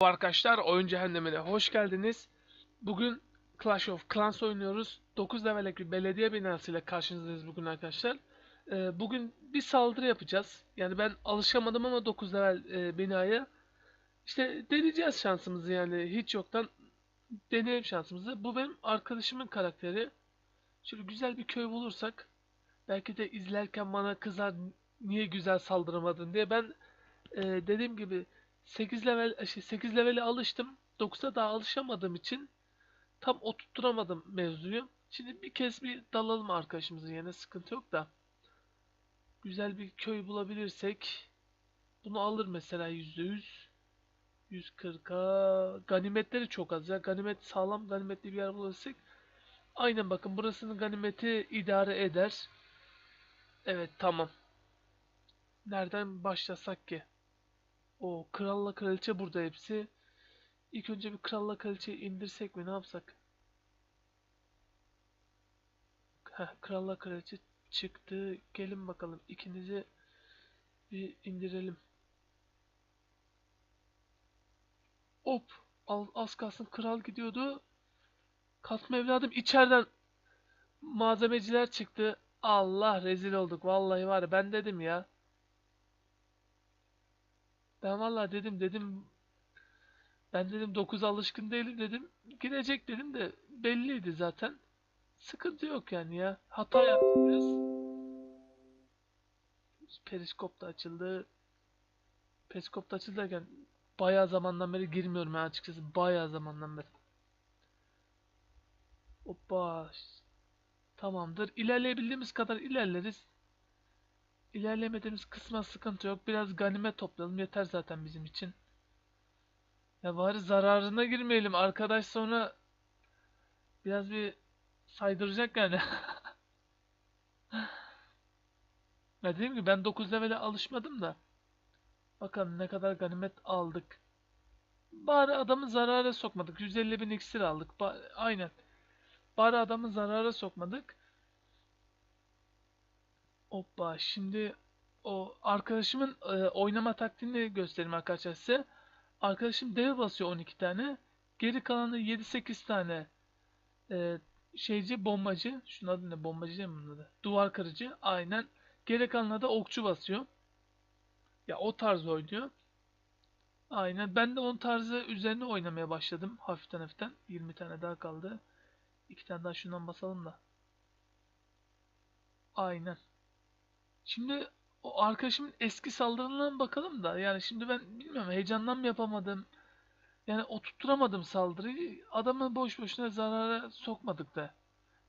Arkadaşlar oyun cehennemine hoş geldiniz. Bugün Clash of Clans oynuyoruz. 9 levellik bir belediye binasıyla karşınızdayız bugün arkadaşlar. Ee, bugün bir saldırı yapacağız. Yani ben alışamadım ama 9 level e, binaya. İşte deneyeceğiz şansımızı yani hiç yoktan deneyelim şansımızı. Bu benim arkadaşımın karakteri. Şöyle güzel bir köy bulursak belki de izlerken bana kızar niye güzel saldıramadın diye. Ben e, dediğim gibi 8 level şey 8 levele alıştım. 9'a daha alışamadığım için tam oturtturamadım mevzuyu. Şimdi bir kez bir dalalım arkadaşımızın yerine sıkıntı yok da. Güzel bir köy bulabilirsek bunu alır mesela %100. 140'a ganimetleri çok az ya. Ganimet sağlam ganimetli bir yer bulursak aynen bakın burasının ganimeti idare eder. Evet tamam. Nereden başlasak ki? O kralla kraliçe burada hepsi. İlk önce bir kralla kraliçeyi indirsek mi ne yapsak? Heh, kralla kraliçe çıktı. Gelin bakalım ikinizi bir indirelim. Hop! Az kalsın kral gidiyordu. Katma evladım içeriden malzemeciler çıktı. Allah rezil olduk. Vallahi var ya ben dedim ya. Ben vallahi dedim dedim ben dedim 9 alışkın değilim dedim. Girecek dedim de belliydi zaten. Sıkıntı yok yani ya. Hata yaptım biraz. Periskop da açıldı. Periskop da açıldı derken bayağı zamandan beri girmiyorum ya açıkçası. Bayağı zamandan beri. Hoppa. Tamamdır. İlerleyebildiğimiz kadar ilerleriz. İlerlemediğimiz kısma sıkıntı yok. Biraz ganimet toplayalım. Yeter zaten bizim için. Ya bari zararına girmeyelim. Arkadaş sonra biraz bir saydıracak yani. ya dediğim gibi ben 9 levele alışmadım da. Bakalım ne kadar ganimet aldık. Bari adamı zarara sokmadık. 150 bin iksir aldık. Ba aynen. Bari adamı zarara sokmadık. Hoppa şimdi o arkadaşımın e, oynama taktiğini göstereyim arkadaşlar size. Arkadaşım dev basıyor 12 tane. Geri kalanı 7-8 tane e, şeyci bombacı. Şunun adı ne? Bombacı değil mi bunun adı? Duvar kırıcı. Aynen. Geri kalanı da okçu basıyor. Ya o tarz oynuyor. Aynen. Ben de onun tarzı üzerine oynamaya başladım. Hafiften hafiften. 20 tane daha kaldı. 2 tane daha şundan basalım da. Aynen. Şimdi o arkadaşımın eski saldırılarına bakalım da yani şimdi ben bilmiyorum heyecandan mı yapamadım? Yani oturtturamadım saldırıyı adamı boş boşuna zarara sokmadık da.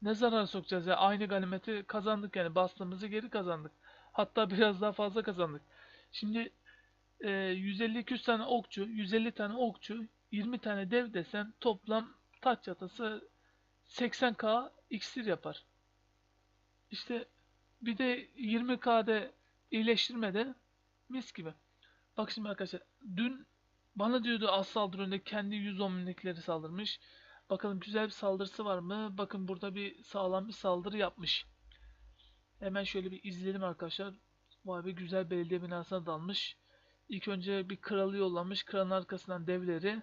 Ne zarar sokacağız ya? Aynı ganimeti kazandık yani bastığımızı geri kazandık. Hatta biraz daha fazla kazandık. Şimdi e, 150-200 tane okçu 150 tane okçu 20 tane dev desen toplam taç çatası 80k iksir yapar. İşte bir de 20K'de iyileştirmede mis gibi. Bak şimdi arkadaşlar dün bana diyordu az saldırı kendi 110 minikleri saldırmış. Bakalım güzel bir saldırısı var mı? Bakın burada bir sağlam bir saldırı yapmış. Hemen şöyle bir izleyelim arkadaşlar. Vay be güzel belediye binasına dalmış. İlk önce bir kralı yollamış. Kralın arkasından devleri.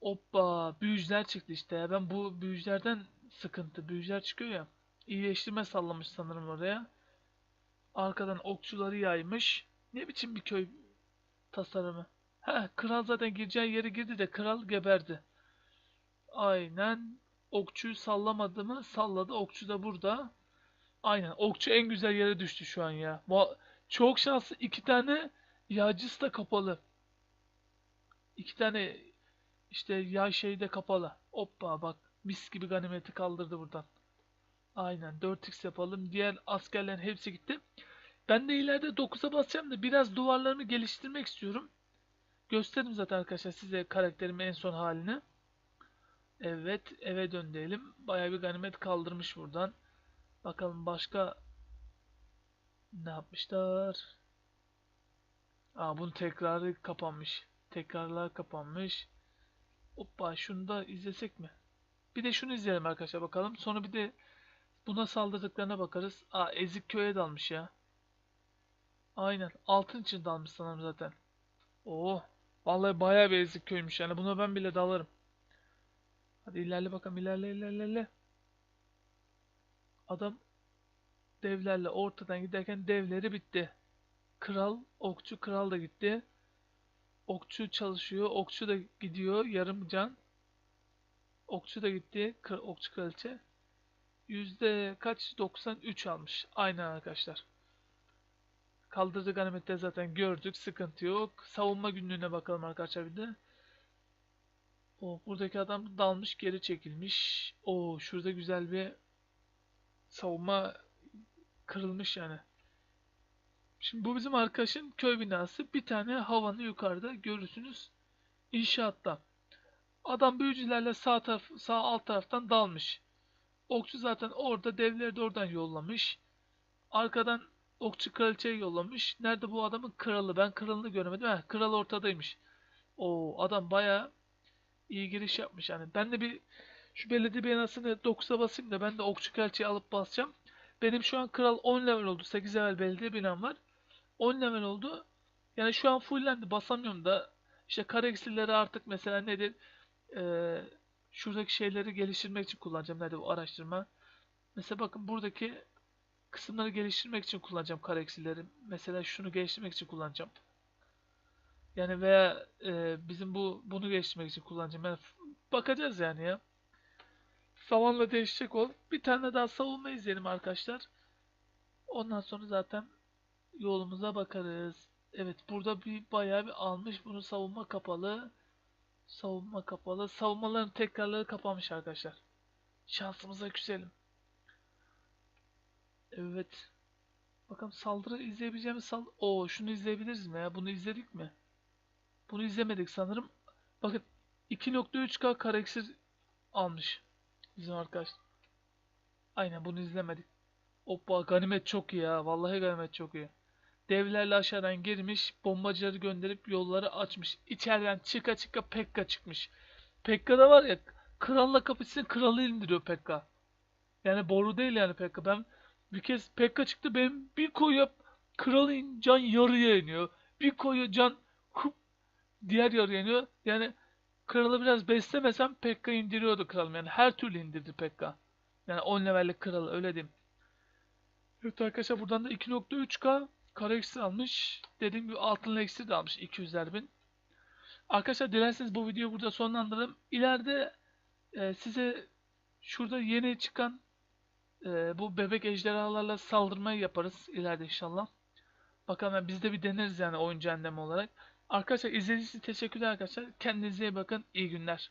Hoppa büyücüler çıktı işte. Ben bu büyücülerden sıkıntı. Büyücüler çıkıyor ya iyileştirme sallamış sanırım oraya. Arkadan okçuları yaymış. Ne biçim bir köy tasarımı. He, kral zaten gireceği yere girdi de kral geberdi. Aynen. Okçuyu sallamadı mı? Salladı. Okçu da burada. Aynen. Okçu en güzel yere düştü şu an ya. Çok şanslı. iki tane yağcısı da kapalı. İki tane işte yağ şeyi de kapalı. Hoppa bak. Mis gibi ganimeti kaldırdı buradan. Aynen 4x yapalım. Diğer askerlerin hepsi gitti. Ben de ileride 9'a basacağım da biraz duvarlarımı geliştirmek istiyorum. Gösterdim zaten arkadaşlar size karakterimin en son halini. Evet eve döndürelim. Baya bir ganimet kaldırmış buradan. Bakalım başka ne yapmışlar. Aa bunun tekrarı kapanmış. Tekrarlar kapanmış. Hoppa şunu da izlesek mi? Bir de şunu izleyelim arkadaşlar bakalım. Sonra bir de Buna saldırdıklarına bakarız. Aa ezik köye dalmış ya. Aynen. Altın için dalmış sanırım zaten. Oo. Vallahi bayağı bir ezik köymüş yani. Buna ben bile dalarım. Hadi ilerle bakalım ilerle ilerle. Adam devlerle ortadan giderken devleri bitti. Kral, okçu kral da gitti. Okçu çalışıyor. Okçu da gidiyor. Yarım can. Okçu da gitti. Okçu kraliçe. Yüzde kaç? 93 almış. Aynen arkadaşlar. Kaldırdı ganimetleri zaten gördük. Sıkıntı yok. Savunma günlüğüne bakalım arkadaşlar bir de. O buradaki adam dalmış geri çekilmiş. O şurada güzel bir savunma kırılmış yani. Şimdi bu bizim arkadaşın köy binası. Bir tane havanı yukarıda görürsünüz. İnşaatta. Adam büyücülerle sağ taraf, sağ alt taraftan dalmış. Okçu zaten orada devleri de oradan yollamış. Arkadan okçu kraliçeyi yollamış. Nerede bu adamın kralı? Ben kralını göremedim. Heh, kral ortadaymış. O adam bayağı iyi giriş yapmış yani. Ben de bir şu belediye binasını 9'a basayım da ben de okçu kraliçeyi alıp basacağım. Benim şu an kral 10 level oldu. 8 level belediye binam var. 10 level oldu. Yani şu an fullendi. Basamıyorum da. İşte eksileri artık mesela nedir? Ee, şuradaki şeyleri geliştirmek için kullanacağım. Nerede bu araştırma? Mesela bakın buradaki kısımları geliştirmek için kullanacağım kare eksileri. Mesela şunu geliştirmek için kullanacağım. Yani veya e, bizim bu bunu geliştirmek için kullanacağım. Yani bakacağız yani ya. Zamanla değişecek o. Bir tane daha savunma izleyelim arkadaşlar. Ondan sonra zaten yolumuza bakarız. Evet burada bir bayağı bir almış. Bunu savunma kapalı. Savunma kapalı. Savunmaların tekrarları kapanmış arkadaşlar. Şansımıza küselim. Evet. Bakalım saldırı izleyebileceğimiz sal... Oo şunu izleyebiliriz mi ya? Bunu izledik mi? Bunu izlemedik sanırım. Bakın 2.3K kareksir almış. Bizim arkadaş. Aynen bunu izlemedik. Hoppa ganimet çok iyi ya. Vallahi ganimet çok iyi. Devlerle aşağıdan girmiş. Bombacıları gönderip yolları açmış. İçeriden çıka çıka Pekka çıkmış. Pekka da var ya kralla kapışsın kralı indiriyor Pekka. Yani boru değil yani Pekka. Ben bir kez Pekka çıktı benim bir koyu kralın can yarıya iniyor. Bir koyu can hup, diğer yarıya iniyor. Yani kralı biraz beslemesem Pekka indiriyordu kralım. Yani her türlü indirdi Pekka. Yani 10 levellik kralı öyle diyeyim. Evet arkadaşlar buradan da 2.3K kare eksi almış. Dediğim gibi altın eksi de almış 200'ler bin. Arkadaşlar dilerseniz bu videoyu burada sonlandıralım. İleride e, size şurada yeni çıkan e, bu bebek ejderhalarla saldırmayı yaparız ileride inşallah. Bakalım yani biz de bir deneriz yani oyuncu annemi olarak. Arkadaşlar izlediğiniz için teşekkürler arkadaşlar. Kendinize iyi bakın. İyi günler.